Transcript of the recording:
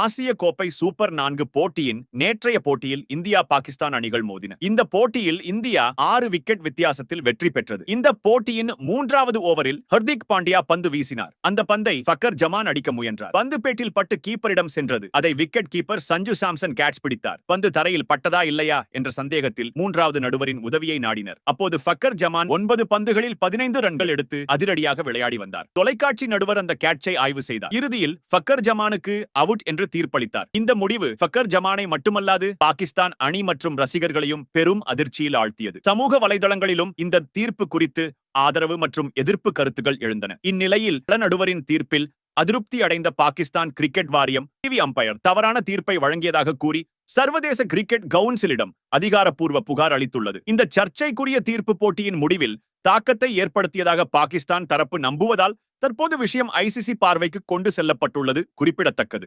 ஆசிய கோப்பை சூப்பர் நான்கு போட்டியின் நேற்றைய போட்டியில் இந்தியா பாகிஸ்தான் அணிகள் மோதின. இந்த போட்டியில் இந்தியா ஆறு விக்கெட் வித்தியாசத்தில் வெற்றி பெற்றது. இந்த போட்டியின் மூன்றாவது ஓவரில் ஹர்திக் பாண்டியா பந்து வீசினார். அந்த பந்தை ஃபக்கர் ஜமான் அடிக்க முயன்றார். பந்து பேட்டில் பட்டு கீப்பரிடம் சென்றது. அதை wicket keeper Sanju Samson catch பிடித்தார். பந்து தரையில் பட்டதா இல்லையா என்ற சந்தேகத்தில் மூன்றாவது நடுவரின் உதவியை நாடினர். அப்போது ஃபக்கர் ஜமான் ஒன்பது பந்துகளில் பதினைந்து ரன்கள் எடுத்து அதிரடியாக விளையாடி வந்தார். தொலைக்காட்சி நடுவர் அந்த கேட்சை ஆய்வு செய்தார். இறுதியில் ஃபக்கர் ஜமானுக்கு அவுட் என்று தீர்ப்பளித்தார். இந்த முடிவு ஃபக்கர் ஜமானை மட்டுமல்லாது பாகிஸ்தான் அணி மற்றும் ரசிகர்களையும் பெரும் அதிர்ச்சியில் ஆழ்த்தியது. சமூக வலைதளங்களிலும் இந்த தீர்ப்பு குறித்து ஆதரவு மற்றும் எதிர்ப்பு கருத்துகள் எழுந்தன. இந்நிலையில் நடுவரின் தீர்ப்பில் அதிருப்தி அடைந்த பாகிஸ்தான் கிரிக்கெட் வாரியம் டிவி அம்பையர் தவறான தீர்ப்பை வழங்கியதாக கூறி சர்வதேச கிரிக்கெட் கவுன்சிலிடம் அதிகாரப்பூர்வ புகார் அளித்துள்ளது. இந்த சர்ச்சைக்குரிய தீர்ப்பு போட்டியின் முடிவில் தாக்கத்தை ஏற்படுத்தியதாக பாகிஸ்தான் தரப்பு நம்புவதால் தற்போது விஷயம் ஐசிசி பார்வைக்கு கொண்டு செல்லப்பட்டுள்ளது குறிப்பிடத்தக்கது.